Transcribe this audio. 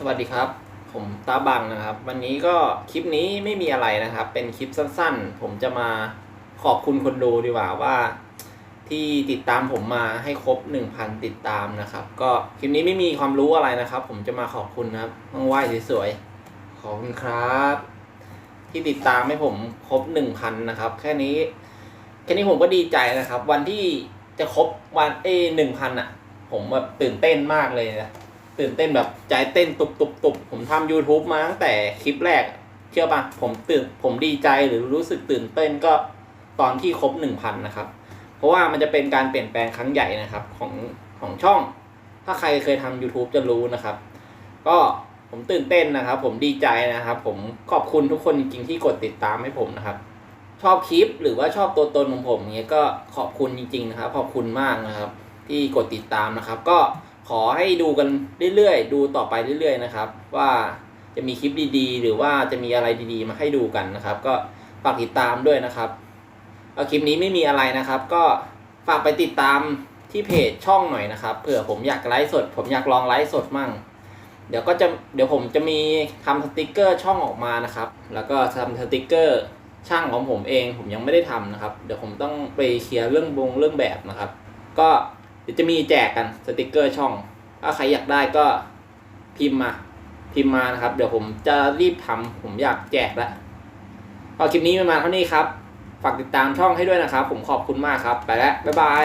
สวัสดีครับ ผมตาบังนะครับ วันนี้ก็คลิปนี้ไม่มีอะไรนะครับ เป็นคลิปสั้นๆ ผมจะมาขอบคุณคนดูดีกว่าว่า ที่ติดตามผมมาให้ครบ 1,000 ติดตามนะครับ ก็คลิปนี้ไม่มีความรู้อะไรนะครับ ผมจะมาขอบคุณนะครับต้องไหว้สวยๆขอบคุณครับ ที่ติดตามให้ผมครบ 1,000 นะครับ แค่นี้ แค่นี้ผมก็ดีใจนะครับ วันที่จะครบวันเอหนึ่งพันอะ ผมแบบตื่นเต้นมากเลยนะ ตื่นเต้นแบบใจเต้นตุบตุบตุบผมทำ YouTube มาตั้งแต่คลิปแรก เชื่อปะผมตื่นผมดีใจหรือรู้สึกตื่นเต้นก็ตอนที่ครบหนึ่งพันนะครับ เพราะว่ามันจะเป็นการเปลี่ยนแปลงครั้งใหญ่นะครับของของช่อง ถ้าใครเคยทำ YouTube จะรู้นะครับ ก็ผมตื่นเต้นนะครับ ผมดีใจนะครับ ผมขอบคุณทุกคนจริงๆที่กดติดตามให้ผมนะครับ ชอบคลิปหรือว่าชอบตัวตนของผมเนี้ยก็ขอบคุณจริง ๆ นะครับ ขอบคุณมากนะครับ ที่กดติดตามนะครับ ก็ ขอให้ดูกันเรื่อยๆ ดูต่อไปเรื่อยๆนะครับ ว่าจะมีคลิปดีๆ หรือว่าจะมีอะไรดีๆ มาให้ดูกันนะครับ ก็ฝากติดตามด้วยนะครับเอาคลิปนี้ไม่มีอะไรนะครับ ก็ฝากไปติดตามที่เพจช่องหน่อยนะครับเผื่อผมอยากไลฟ์สด ผมอยากลองไลฟ์สดมั่ง เดี๋ยวก็จะเดี๋ยวผมจะมีทำสติกเกอร์ช่องออกมานะครับ แล้วก็ทำสติกเกอร์ช่างของผมเองผมยังไม่ได้ทำนะครับ เดี๋ยวผมต้องไปเคลียร์เรื่องบงเรื่องแบบนะครับ ก็ ดี๋ยวจะมีแจกกันสติกเกอร์ช่อง ถ้าใครอยากได้ก็พิมพ์มา พิมพ์มานะครับ เดี๋ยวผมจะรีบทำผมอยากแจกแล้วพอคลิปนี้ประมาณเท่านี้ครับ ฝากติดตามช่องให้ด้วยนะครับ ผมขอบคุณมากครับ ไปแล้วบ๊ายบาย